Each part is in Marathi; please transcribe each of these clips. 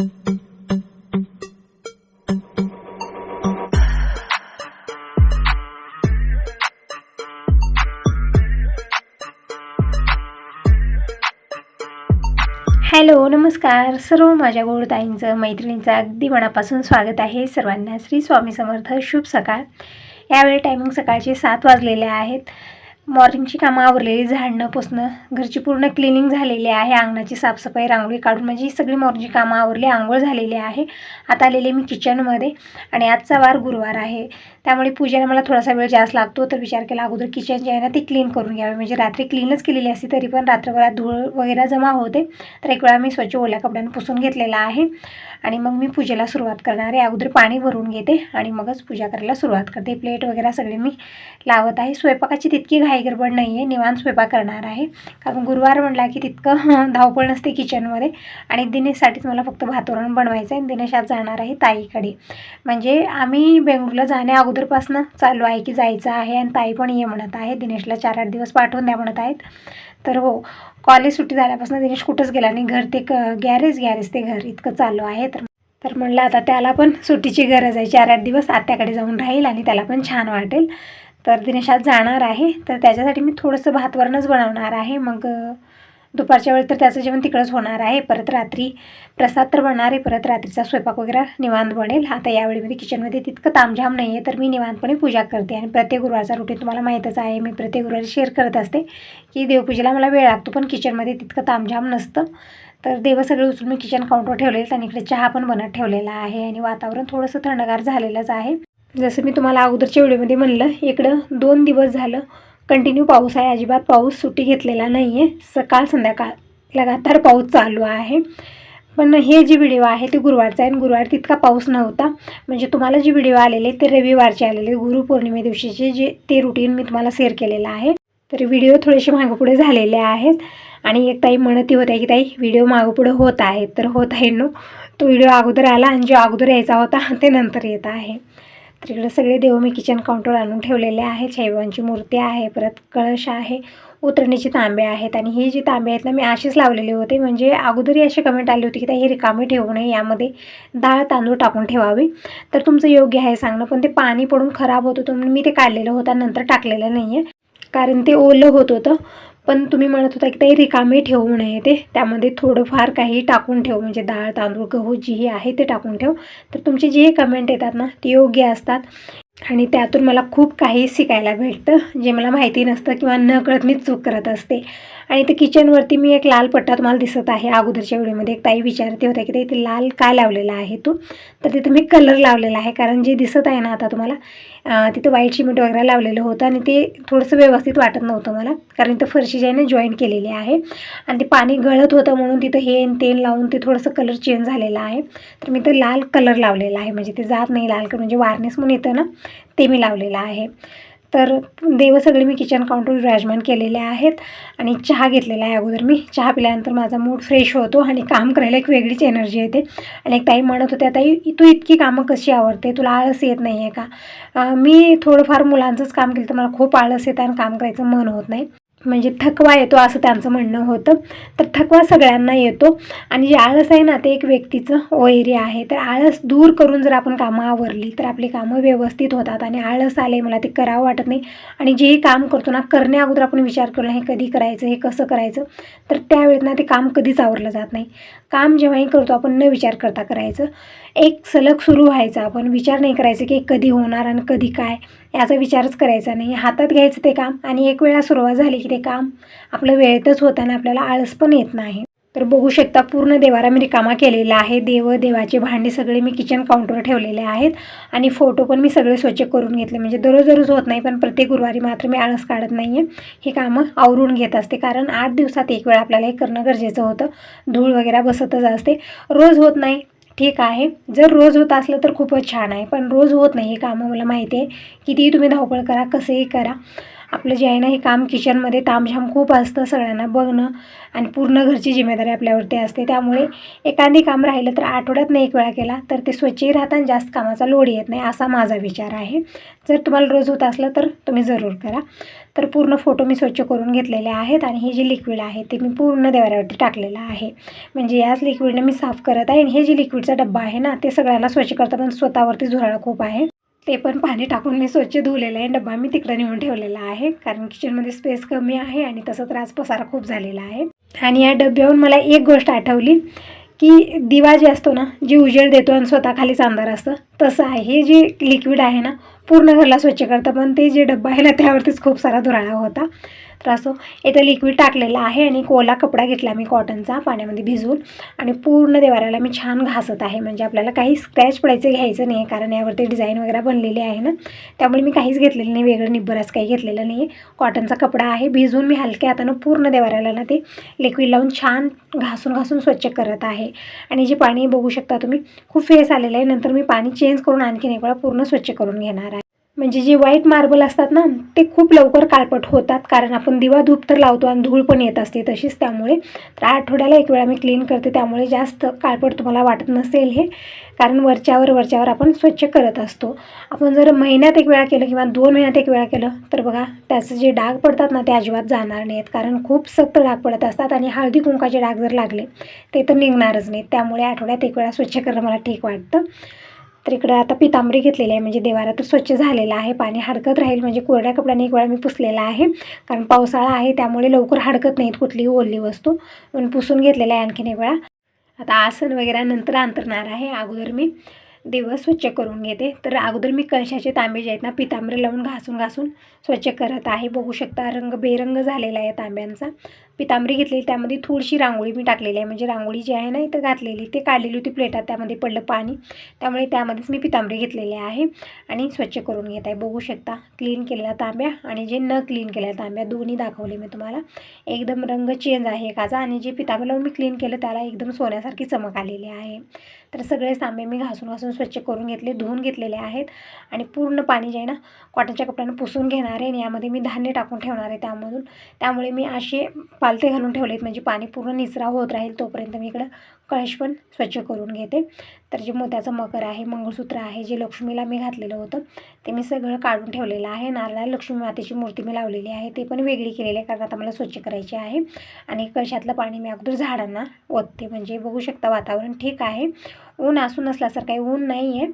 हॅलो नमस्कार. सर्व माझ्या गोडताईंचं मैत्रिणींचं अगदी मनापासून स्वागत आहे. सर्वांना श्री स्वामी समर्थ शुभ सकाळ. यावेळी टायमिंग सकाळचे सात वाजलेले आहेत. मॉर्निंगची कामं आवरलेली झाडणं पुसणं घरची पूर्ण क्लिनिंग झालेली आहे अंगणाची साफसफाई रांगोळी काढून म्हणजे ही सगळी मॉर्निंगची कामं आवरली आंघोळ झालेली आहे. आता आलेले मी किचनमध्ये आणि आजचा वार गुरुवार आहे. त्यामुळे पूजेला मला थोडासा वेळ जास्त लागतो तर विचार केला अगोदर किचन जे आहे ना ते क्लीन करून घ्यावे. म्हणजे रात्री क्लीनच केलेली असते तरी पण रात्रभरात धूळ वगैरे जमा होते तर एक वेळा मी स्वच्छ ओल्या कपड्यानं पुसून घेतलेला आहे. आणि मग मी पूजेला सुरुवात करणार आहे. अगोदर पाणी भरून घेते आणि मगच पूजा करायला सुरुवात करते. प्लेट वगैरे सगळे मी लावत आहे. स्वयंपाकाची तितकी घाई गडबड नाही आहे निवांत स्वयंपाक करणार आहे. कारण गुरुवार म्हणला की तितकं धावपळ नसते किचनमध्ये आणि दिनेशसाठीच मला फक्त भातोरण बनवायचं आहे आणि दिनेश आज जाणार आहे ताईकडे. म्हणजे आम्ही बेंगळूरला जाण्या अगोदरपासून चालू आहे की जायचं आहे आणि ताई पण ये म्हणत आहे दिनेशला चार आठ दिवस पाठवून द्या म्हणत आहेत. तर हो कॉलेज सुट्टी झाल्यापासून दिनेश कुठंच गेला नाही. घर ते क गॅरेज गॅरेज ते घर इतकं चालू आहे. तर तर म्हणलं आता त्याला पण सुट्टीची गरज आहे. चार आठ दिवस आत्याकडे जाऊन राहील आणि त्याला पण छान वाटेल. तर दिनेश आज जाणार आहे. तर त्याच्यासाठी मी थोडंसं भातवरणच बनवणार आहे. मग दुपारच्या वेळी तर त्याचं जेवण तिकडंच होणार आहे. परत रात्री प्रसाद तर बनणार आहे. परत रात्रीचा स्वयंपाक वगैरे निवांत बनेल. आता यावेळीमध्ये किचनमध्ये तितकं तामझाम नाही आहे तर मी निवांतपणे पूजा करते. आणि प्रत्येक गुरुवारचा रुटीन तुम्हाला माहीतच आहे. मी प्रत्येक गुरुवारी शेअर करत असते की देवपूजेला मला वेळ लागतो पण किचनमध्ये तितकं तामझाम नसतं. तर देव सगळे उचलून मी किचन काउंटर ठेवलेलं आणि इकडे चहा पण बनत ठेवलेला आहे. आणि वातावरण थोडंसं थंडगार झालेलंच आहे. जसं मी तुम्हाला अगोदरच्या व्हिडिओमध्ये म्हणलं इकडं दोन दिवस झालं कंटिन्यू पाऊस आहे. अजिबात पाऊस सुट्टी घेतलेला नाही आहे सकाळ संध्याकाळ लगातार पाऊस चालू आहे. पण हे जे व्हिडिओ आहे ते गुरुवारचा आहे आणि गुरुवार तितका पाऊस नव्हता. म्हणजे तुम्हाला जे व्हिडिओ आलेले ते रविवारचे आलेले. गुरुपौर्णिमे दिवशीचे जे ते रुटीन मी तुम्हाला शेअर केलेलं आहे. तर व्हिडिओ थोडेसे मागपुढे झालेले आहेत. आणि एक ताई म्हणती होत्या की ताई व्हिडिओ मागपुढे होत आहेत तर होत आहे नो. तो व्हिडिओ अगोदर आला आणि जो अगोदर यायचा होता ते नंतर येत आहे. तर इकडं सगळे देव मी किचन काउंटर आणून ठेवलेले आहे साईबाबांची मूर्ती आहे परत कळश आहे उतरणीचे तांबे आहेत आणि हे जे तांबे आहेत ना मी असेच लावलेले होते. म्हणजे अगोदरही अशी कमेंट आली होती की हे रिकामे ठेवू नये यामध्ये डाळ तांदूळ टाकून ठेवावी. तर तुमचं योग्य आहे सांगणं पण ते पाणी पडून खराब होत होतं म्हणून मी ते काढलेलं होतं नंतर टाकलेलं नाही आहे कारण ते ओलं होत होतं. पण तुम्ही म्हणत होता की ते रिकामे ठेवू नये ते. त्यामध्ये थोडंफार काही टाकून ठेव. म्हणजे डाळ तांदूळ गहू जी आहे ते टाकून ठेव. तर तुमचे जे कमेंट येतात ना ते योग्य असतात. आणि त्यातून मला खूप काही शिकायला भेटतं जे मला माहिती नसतं किंवा नकळत मी चूक करत असते. आणि ते किचनवरती मी एक लाल पट्टा तुम्हाला दिसत आहे. अगोदरच्या व्हिडिओमध्ये एक ताई विचारते होत्या की ते लाल काय लावलेला आहे तू? तर तिथं मी कलर लावलेला आहे. कारण जे दिसत आहे ना आता तुम्हाला तिथं व्हाईट शिमेंट वगैरे लावलेलं होतं आणि ते थोडंसं व्यवस्थित वाटत नव्हतं मला. कारण इथं फरशी जी आहे ना जॉईन केलेली आहे. आणि ते पाणी गळत होतं म्हणून तिथं हे तेल लावून ते थोडंसं कलर चेंज झालेला आहे. तर मी तर लाल कलर लावलेला आहे. म्हणजे ते जात नाही लाल कलर म्हणजे वारनेस म्हणून येतं ना ते मी लावलेलं आहे. तर देव सगळे मी किचन काउंटर विराजमान केलेले आहेत. आणि चहा घेतलेला आहे अगोदर मी. चहा पिल्यानंतर माझा मूड फ्रेश होतो आणि काम करायला एक वेगळीच एनर्जी येते. आणि एक ताई म्हणत होत्या ताई तू इतकी कामं कशी आवडते तुला आळस येत नाही आहे का मी थोडंफार मुलांचंच काम केलं तर मला खूप आळस येतं आणि काम करायचं मन होत नाही. म्हणजे थकवा येतो असं त्यांचं म्हणणं होतं. तर थकवा सगळ्यांना येतो. आणि जे आळस आहे ना ते एक व्यक्तीचं वैरी आहे. तर आळस दूर करून जर आपण कामं आवरली तर आपली कामं व्यवस्थित होतात आणि आळस आले मला ते करावं वाटत नाही. आणि जेही काम करतो ना करण्या अगोदर आपण विचार करू हे कधी करायचं हे कसं करायचं? तर त्यावेळेत ना ते काम कधीच आवरलं जात नाही. काम जेव्हाही करतो आपण न विचार करता करायचं. एक सलग सुरू व्हायचा आपण विचार नाही करायचं की कधी होणार आणि कधी काय याचा विचारच करायचा नाही. हातात घ्यायचं ते काम आणि एक वेळा सुरुवात झाली की ते काम आपलं वेळेतच होताना आपल्याला आळस पण येत नाही. तर बघू शकता पूर्ण देवारा मी रिकामा केलेला आहे. देव देवाचे भांडे सगळे मी किचन काउंटरवर ठेवलेले आहेत. आणि फोटो पण मी सगळे स्वच्छ करून घेतले. म्हणजे दररोज दररोज होत नाही पण प्रत्येक गुरुवारी मात्र मी आळस काढत नाही आहे हे कामं आवरून घेत असते. कारण आठ दिवसात एक वेळा आपल्याला हे करणं गरजेचं होतं. धूळ वगैरे बसतच असते. रोज होत नाही. ठीक आहे. जर रोज होत असलं तर खूपच छान आहे. पण रोज होत नाही हे कामं मला माहिती आहे. कितीही तुम्ही धावपळ करा कसंही करा. आपलं जे आहे ना हे काम किचनमध्ये तामझाम खूप असतं सगळ्यांना बघणं आणि पूर्ण घरची जिम्मेदारी आपल्यावरती असते. त्यामुळे एखादी काम राहिलं तर आठवड्यातनं एक वेळा केला तर ते स्वच्छही राहतं आणि जास्त कामाचा लोड येत नाही असा माझा विचार आहे. जर तुम्हाला रोज होत असलं तर तुम्ही जरूर करा. तर पूर्ण फोटो मी स्वच्छ करून घेतलेले आहेत आणि हे जे लिक्विड आहे ते मी पूर्ण देवाऱ्यावरती टाकलेलं आहे. म्हणजे याच लिक्विडने मी साफ करत आहे आणि हे जे लिक्विडचा डब्बा आहे ना ते सगळ्यांना स्वच्छ करतात पण स्वतःवरती झुराळा खूप आहे. ते पण पाणी टाकून मी स्वच्छ धुवलेलं आहे. डब्बा मी तिकडे नेऊन ठेवलेला आहे. कारण किचनमध्ये स्पेस कमी आहे आणि तसं त्रास पसारा खूप झालेला आहे. आणि या डब्याहून मला एक गोष्ट आठवली की दिवा जे असतो ना जे उजेड देतो आणि स्वतः खालीच अंधार असतं तसं आहे. हे जे लिक्विड आहे ना पूर्ण घरला स्वच्छ करतं पण ते जे डब्बा आहे ना त्यावरतीच खूप सारा धुराळा होता. तर असं इथं लिक्विड टाकलेलं आहे आणि कोला कपडा घेतला मी कॉटनचा पाण्यामध्ये भिजवून. आणि पूर्ण देवाऱ्याला मी छान घासत आहे. म्हणजे आपल्याला काही स्क्रॅच पडायचं घ्यायचं नाही कारण यावरती डिझाईन वगैरे बनलेली आहे ना. त्यामुळे मी काहीच घेतलेलं नाही. वेगळं निब्बरच काही घेतलेलं नाही आहे कॉटनचा कपडा आहे. भिजवून मी हलक्या हातानं पूर्ण देवाऱ्याला ना ते लिक्विड लावून छान घासून घासून स्वच्छ करत आहे. आणि जे पाणी बघू शकता तुम्ही खूप फेस आलेलं आहे. नंतर मी पाणी चेंज करून आणखीन एक वेळा पूर्ण स्वच्छ करून घेणार आहे. म्हणजे जे व्हाईट मार्बल असतात ना ते खूप लवकर काळपट होतात. कारण आपण दिवा धूप तर लावतो आणि धूळ पण येत असते तशीच त्यामुळे. तर आठवड्याला एक वेळा मी क्लीन करते त्यामुळे जास्त काळपट तुम्हाला वाटत नसेल हे. कारण वरच्यावर वरच्यावर आपण स्वच्छ करत असतो. आपण जर महिन्यात एक वेळा केलं किंवा दोन महिन्यात एक वेळा केलं तर बघा त्याचं जे डाग पडतात ना ते अजिबात जाणार नाहीत. कारण खूप सक्त डाग पडत असतात आणि हळदी कुंकाचे डाग जर लागले ते तर निघणारच नाहीत. त्यामुळे आठवड्यात एक वेळा स्वच्छ करणं मला ठीक वाटतं. तर इकडं आता पितांबरी घेतलेली आहे. म्हणजे देवारा तर स्वच्छ झालेला आहे. पाणी हडकत राहील म्हणजे कोरड्या कपड्याने एक वेळा मी पुसलेला आहे. कारण पावसाळा आहे त्यामुळे लवकर हडकत नाहीत कुठलीही ओली वस्तू. म्हणून पुसून घेतलेला आहे आणखीन एक वेळा. आता आसन वगैरे नंतर अंतरणार आहे. अगोदर मी दिवस स्वच्छ करून घेते. तर अगोदर मी कळशाचे तांबे जे आहेत ना पितांबरे लावून घासून घासून स्वच्छ करत आहे. बघू शकता रंग बेरंग झालेला आहे तांब्यांचा. पितांबरी घेतलेली त्यामध्ये थोडीशी रांगोळी मी टाकलेली आहे. म्हणजे रांगोळी जी आहे ना इथं घातलेली ते काढलेली होती प्लेटात. त्यामध्ये पडलं पाणी. त्यामुळे त्यामध्येच मी पितांबरी घेतलेली आहे आणि स्वच्छ करून घेत आहे. बघू शकता क्लीन केलेल्या तांब्या आणि जे न क्लीन केलेल्या तांब्या दोन्ही दाखवले मी तुम्हाला. एकदम रंग चेंज आहे एकाचा आणि जे पितांबरी लावून मी क्लीन केलं त्याला एकदम सोन्यासारखी चमक आलेली आहे. तर सगळे सामे मी घासून घासून स्वच्छ करून घेतले धुवून घेतलेले आहेत. आणि पूर्ण पाणी जे आहे ना कॉटनच्या कपड्यानं पुसून घेणार आहे आणि यामध्ये मी धान्य टाकून ठेवणार आहे त्यामधून. त्यामुळे मी असे पालथे घालून ठेवलेत म्हणजे पाणी पूर्ण निचरा होत राहील तोपर्यंत मी इकडं कळश पण स्वच्छ करून घेते. तर जे मोत्याचं मकर आहे मंगळसूत्र आहे जे लक्ष्मीला मी घातलेलं होतं ते मी सगळं काढून ठेवलेलं आहे. नारळाला लक्ष्मी मातेची मूर्ती मी लावलेली आहे. ते पण वेगळी केलेली आहे कारण आता मला स्वच्छ करायची आहे. आणि कळशातलं पाणी मी अगोदर झाडांना ओतते. म्हणजे बघू शकता वातावरण ठीक आहे. ऊन असून असल्यासारखं काही ऊन नाही आहे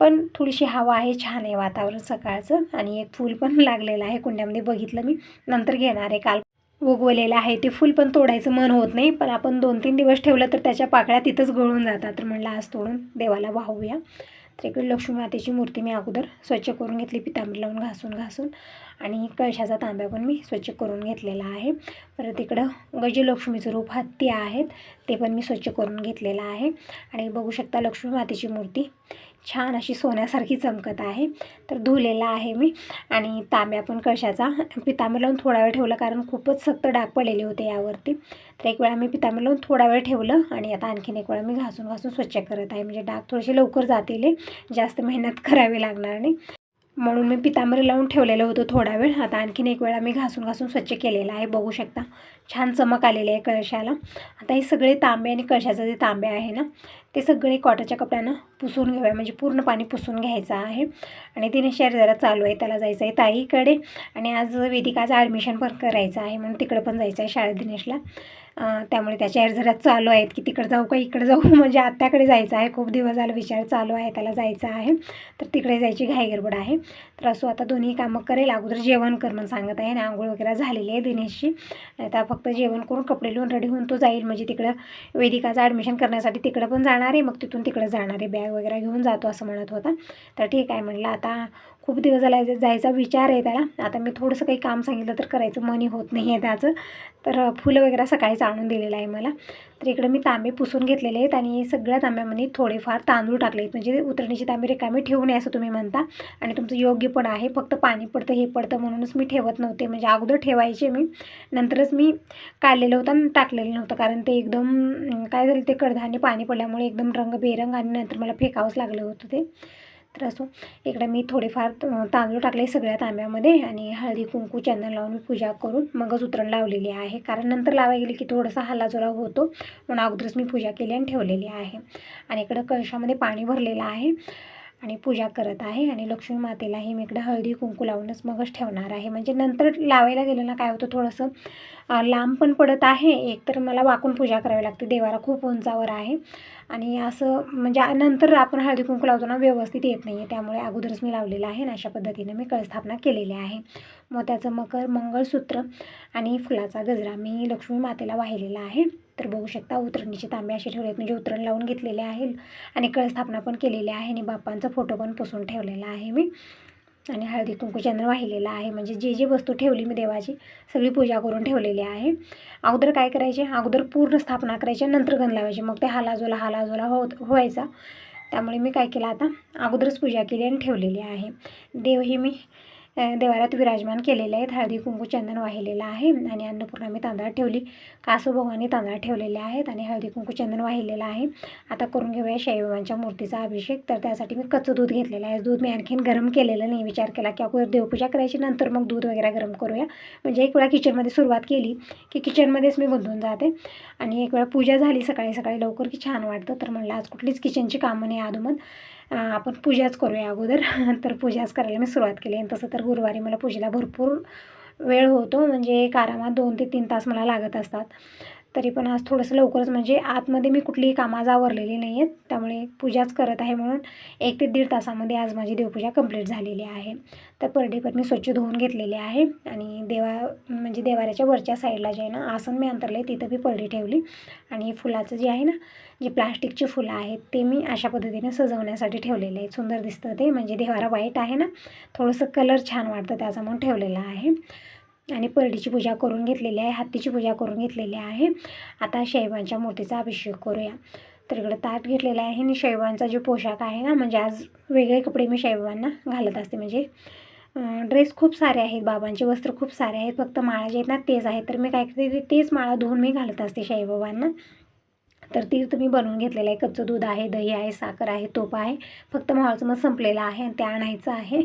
पण थोडीशी हवा आहे छान आहे वातावरण सकाळचं. आणि एक फूल पण लागलेलं आहे. कुंड्यामध्ये बघितलं मी. नंतर घेणार आहे. काल उगवलेलं आहे. ते फूल पण तोडायचं मन होत नाही पण आपण दोन तीन दिवस ठेवलं तर त्याच्या पाकळ्या तिथंच गळून जातात. तर म्हणलं आज तोडून देवाला वाहूया. तर इकडे लक्ष्मी मातेची मूर्ती मी अगोदर स्वच्छ करून घेतली पितांबरी लावून घासून घासून. आणि कळशाचा तांब्या पण मी स्वच्छ करून घेतलेला आहे. परत इकडं गजलक्ष्मीचं रूप हत्ती आहेत ते पण मी स्वच्छ करून घेतलेलं आहे. आणि बघू शकता लक्ष्मी मातेची मूर्ती छान अशी सोन्यासारखी चमकत आहे. तर धुलेला आहे मी आणि तांब्या पण कळशाचा पितांबर लावून थोडा वेळ ठेवला कारण खूपच सक्त डाग पडलेले होते यावरती. तर एक वेळा मी पितांबर लावून थोडा वेळ ठेवलं आणि आता आणखीन एक वेळा मी घासून घासून स्वच्छ करत आहे. म्हणजे डाग थोडेसे लवकर जातील जास्त मेहनत करावी लागणार नाही. म्हणून मी पितांबरी लावून ठेवलेलं होतं थोडा वेळ. आता आणखीन एक वेळा मी घासून घासून स्वच्छ केलेलं आहे. बघू शकता. छान चमक आलेली आहे कळशाला. आता हे सगळे तांबे आणि कळशाचं जे तांबे आहे ना ते सगळे कॉटनच्या कपड्यानं पुसून घेऊया म्हणजे पूर्ण पाणी पुसून घ्यायचं आहे. आणि तिने शेअर जरा चालू आहे त्याला जायचं आहे ताईकडे. आणि आज वेदिकाचं ॲडमिशन पण करायचं आहे म्हणून तिकडं पण जायचं आहे शाळेत दिनेशला. त्यामुळे त्याच्या एर जरा चालू आहेत की तिकडं जाऊ का इकडं जाऊ. म्हणजे आत्याकडे जायचं आहे खूप दिवस झाला विचार चालू आहे त्याला जायचं आहे. तर तिकडे जायची घाई गडबड आहे. तर असो आता दोन्ही कामं करेल अगोदर जेवण कर म्हणून सांगत आहे आणि आंघोळ वगैरे झालेली आहे दिनेशची. आता फक्त फक्त जेवण करून कपडे लिहून रेडी होऊन तो जाईल. म्हणजे तिकडं वेदिकाचं ॲडमिशन करण्यासाठी तिकडं पण जाणार आहे. मग तिथून तिकडं जाणार आहे. बॅग वगैरे घेऊन जातो असं म्हणत होता. तर ठीक आहे. म्हटलं आता खूप दिवस झाला जायचा विचार आहे त्याला. आता मी थोडंसं काही काम सांगितलं तर करायचं. मनी होत नाही आहे त्याचं. तर फुलं वगैरे सकाळीच आणून दिलेलं आहे मला. तर इकडे मी तांबे पुसून घेतलेले आहेत आणि सगळ्या तांब्यामध्ये थोडेफार तांदूळ टाकले आहेत. म्हणजे उतरणीचे तांबे रिकामे ठेवू नये असं तुम्ही म्हणता. आणि तुमचं योग्य पण आहे. फक्त पाणी पडतं हे पडतं म्हणूनच मी ठेवत नव्हते. म्हणजे अगोदर ठेवायचे मी. नंतरच मी काढलेलं होतं आणि टाकलेलं नव्हतं. कारण ते एकदम काय झालं ते कडधान्य पाणी पडल्यामुळे एकदम रंग बेरंग आणि नंतर मला फेकावंच लागलं होतं ते. तर असो. इकडे मी थोडेफार तांदूळ टाकले सगळ्या तांब्यामध्ये आणि हळदी कुंकू चंदन लावून मी पूजा करून मगच उतरण लावलेली आहे. कारण नंतर लावायला गेली की थोडासा हल्लाजोला होतो. म्हणून अगोदरच मी पूजा केली आणि ठेवलेली आहे. आणि इकडं कळशामध्ये पाणी भरलेलं आहे. आणि पूजा करत आहे आणि लक्ष्मी मातेलाही मी इकडे हळदी कुंकू लावूनच मगच ठेवणार आहे. म्हणजे नंतर लावायला गेलं ना काय होतं थोडंसं लांब पण पडत आहे. एक तर मला वाकून पूजा करावी लागते. देवारा खूप उंचावर आहे. आणि असं म्हणजे नंतर आपण हळदी कुंकू लावतो ना व्यवस्थित येत नाही आहे त्यामुळे अगोदरच मी लावलेलं आहे आणि अशा पद्धतीने मी कळस्थापना केलेली आहे. मग त्याचं मकर मंगळसूत्र आणि फुलाचा गजरा मी लक्ष्मी मातेला वाहिलेला आहे. तर बघू शकता उतरणीचे तांबे असे ठेवले आहेत म्हणजे उतरण लावून घेतलेले आहे आणि कळस्थापना पण केलेली आहे आणि बाप्पांचा फोटो पण पुसून ठेवलेला आहे मी. आणि हळदी कुंकू चंद्र वाहिलेला आहे. म्हणजे जे जे वस्तू ठेवली मी देवाची सगळी पूजा करून ठेवलेली आहे. अगोदर काय करायचे? अगोदर पूर्ण स्थापना करायची नंतर गण लावायचे. मग ते हालाजोला हालाजोला होत व्हायचा. त्यामुळे मी काय केलं आता? अगोदरच पूजा केली आणि ठेवलेली आहे. देव ही मी देवारात विराजमान केलेले आहेत. हळदी कुंकू चंदन वाहिलेलं आहे आणि अन्नपूर्णा मी तांदळात ठेवली. कासू भगवानी तांदळात ठेवलेले आहेत आणि हळदी कुंकू चंदन वाहिलेलं आहे. आता करून घेऊया शाईबाबांच्या मूर्तीचा अभिषेक. तर त्यासाठी मी कच्चं दूध घेतलेलं आहे. दूध मी आणखीन गरम केलेलं नाही विचार केला की अगोदर देवपूजा करायची नंतर मग दूध वगैरे गरम करूया. म्हणजे एक वेळा किचनमध्ये सुरुवात केली की किचनमध्येच मी गुंतून जाते. आणि एक वेळा पूजा झाली सकाळी सकाळी लवकर की छान वाटतं. तर म्हणलं आज कुठलीच किचनची कामं नाही अधोमध आपण पूजाच करूया अगोदर. तर पूजाच करायला मी सुरुवात केली आणि तसं तर गुरुवारी मला पूजेला भरपूर वेळ होतो. म्हणजे एक आरामात दोन ते तीन तास मला लागत असतात. तरी पण आज थोडंसं लवकरच म्हणजे आतमध्ये मी कुठलीही कामं आज आवरलेली नाही आहेत त्यामुळे पूजाच करत आहे म्हणून एक ते दीड तासामध्ये आज माझी देवपूजा कंप्लीट झालेली आहे. तर परडे पण मी स्वच्छ धुवून घेतलेले आहे आणि देवा म्हणजे देवाऱ्याच्या वरच्या साईडला जे आहे ना आसन मी अंतरले तिथं मी परडी ठेवली. आणि फुलाचं जे आहे ना जे प्लास्टिकची फुलं आहेत ते मी अशा पद्धतीने सजवण्यासाठी ठेवलेले आहेत. सुंदर दिसतं ते म्हणजे देवारा वाईट आहे ना थोडंसं कलर छान वाटतं त्याचा म्हणून ठेवलेलं आहे. आणि परडीची पूजा करून घेतलेली आहे हत्तीची पूजा करून घेतलेली आहे. आता शैवांच्या मूर्तीचा अभिषेक करूया. तर इकडं ताट घेतलेलं आहे आणि शैवांचा जो पोशाख आहे ना म्हणजे आज वेगळे कपडे मी शैवांना घालत असते. म्हणजे ड्रेस खूप सारे आहेत बाबांचे वस्त्र खूप सारे आहेत फक्त माळा जे आहेत ना तेच आहेत. तर मी काय करते ते- तेच माळा धुवून मी घालत असते शाईबाबांना तर तीर्थ मी बनवून घेतलेलं आहे. कच्चं दूध आहे दही आहे साखर आहे तोप आहे. फक्त माळाचं मग संपलेलं आहे आणि ते आणायचं आहे.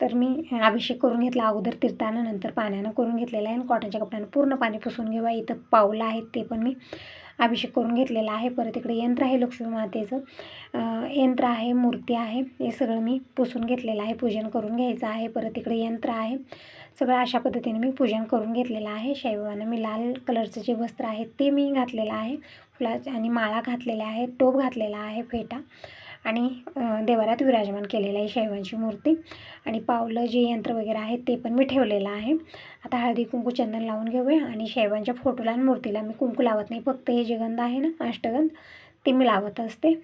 तर मी अभिषेक करून घेतला अगोदर तीर्थानं नंतर पाण्यानं करून घेतलेलं आहे आणि कॉटनच्या कपड्यानं पूर्ण पाणी पुसून घेवा इथं पावलं आहेत ते पण मी अभिषेक करून घेतलेला आहे. परत इकडे यंत्र आहे लक्ष्मी मातेचं. यंत्र आहे मूर्ती आहे. हे सगळं मी पुसून घेतलेलं आहे पूजन करून घ्यायचं आहे. परत इकडे यंत्र आहे. सगळं अशा पद्धतीने मी पूजन करून घेतलेलं आहे. शैवानं मी लाल कलरचं जे वस्त्र आहे ते मी घातलेलं आहे. फुलाचे आणि माळा घातलेल्या आहे टोप घातलेला आहे फेटा. आणि देवारात विराजमान केलेलं आहे शैवांची मूर्ती. आणि पावलं जे यंत्र वगैरे आहे ते पण मी ठेवलेलं आहे. आता हळदी कुंकू चंदन लावून घेऊया आणि शैवांच्या फोटोला आणि मूर्तीला मी कुंकू लावत नाही. फक्त हे जे गंध आहे ना अष्टगंध ते मी लावत असते.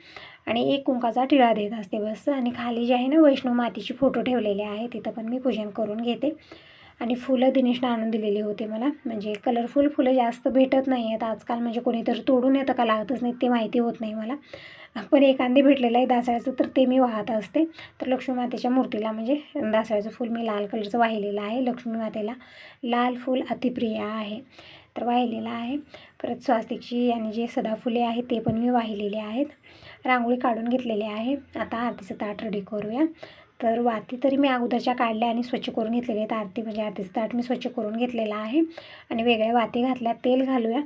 आणि एक कुंकाचा टिळा देत असते बस. आणि खाली जे आहे ना वैष्णव मातीची फोटो ठेवलेले आहे तिथं पण मी पूजन करून घेते. आणि फुलं दिनेशनं आणून दिलेली होती मला. म्हणजे कलरफुल फुलं जास्त भेटत नाही आहेत आजकाल म्हणजे कोणीतरी तोडून येतं का लागतच नाही ते माहिती होत नाही मला. पण एखादे भेटलेलं आहे दासळ्याचं तर ते मी वाहत असते. तर लक्ष्मी मातेच्या मूर्तीला म्हणजे दासळ्याचं फूल मी लाल कलरचं वाहिलेलं आहे. लक्ष्मी मातेला लाल फूल अतिप्रिय आहे. तर वाहिलेलं आहे. परत स्वास्तिकची आणि जे सदाफुले आहेत ते पण मी वाहिलेले आहेत. रांगोळी काढून घेतलेली आहे. आता आरतीचं ताट रेडी करूया. तर वाती तरी मी अगोदरच्या काढल्या आणि स्वच्छ करून घेतलेले आहेत. आरती म्हणजे आरतीचं ताट मी स्वच्छ करून घेतलेलं आहे. आणि वेगळ्या वाती घातल्या तेल घालूया.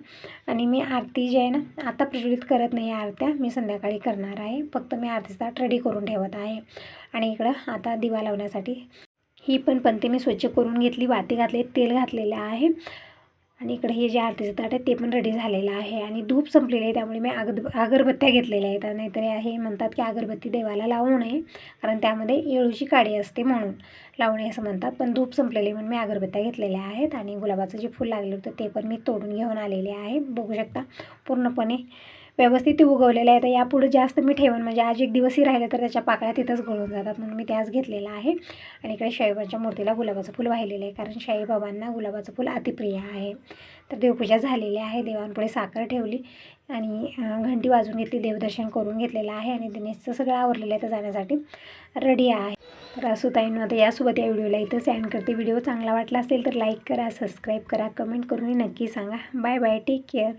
आणि मी आरती जी आहे ना आता प्रज्वलित करत नाही आरत्या. मी संध्याकाळी करणार आहे. फक्त मी आरतीचं ताट रेडी करून ठेवत आहे. आणि इकडं आता दिवा लावण्यासाठी ही पण पंते मी स्वच्छ करून घेतली. वाती घातली तेल घातलेलं आहे. आणि इकडे हे जे आरतीचं ताट आहे ते पण रेडी झालेलं आहे. आणि धूप संपलेलं आहे त्यामुळे मी अगद अगरबत्त्या घेतलेल्या आहेत. नाहीतर हे म्हणतात की अगरबत्ती देवाला लावू नये कारण त्यामध्ये येळूची काडी असते म्हणून लावू नये असं म्हणतात. पण धूप संपलेले म्हणून मी अगरबत्त्या घेतलेल्या आहेत आणि गुलाबाचं जे फूल लागलं होतं ते पण मी तोडून घेऊन आलेले आहे. बघू शकता पूर्णपणे व्यवस्थित उगवलेले आहे. तर यापुढे जास्त मी ठेवून म्हणजे आज एक दिवसही राहिलं तर त्याच्या पाकळ्या तिथंच गळून जातात. म्हणून मी त्याच घेतलेला आहे. आणि इकडे शाईबाबांच्या मूर्तीला गुलाबाचं फूल वाहिलेलं आहे कारण शाईबाबांना गुलाबाचं फुल अतिप्रिय आहे. तर देवपूजा झालेली आहे. देवांपुढे साखर ठेवली आणि घंटी वाजून घेतली देवदर्शन करून घेतलेलं आहे आणि दिनेशचं सगळं आवरलेलं आहे. तर जाण्यासाठी रेडी आहे. तर असू ताईंनो आता यासोबत या व्हिडिओला इथं सँड करते. व्हिडिओ चांगला वाटला असेल तर लाईक करा सबस्क्राईब करा कमेंट करून नक्की सांगा. Bye bye take care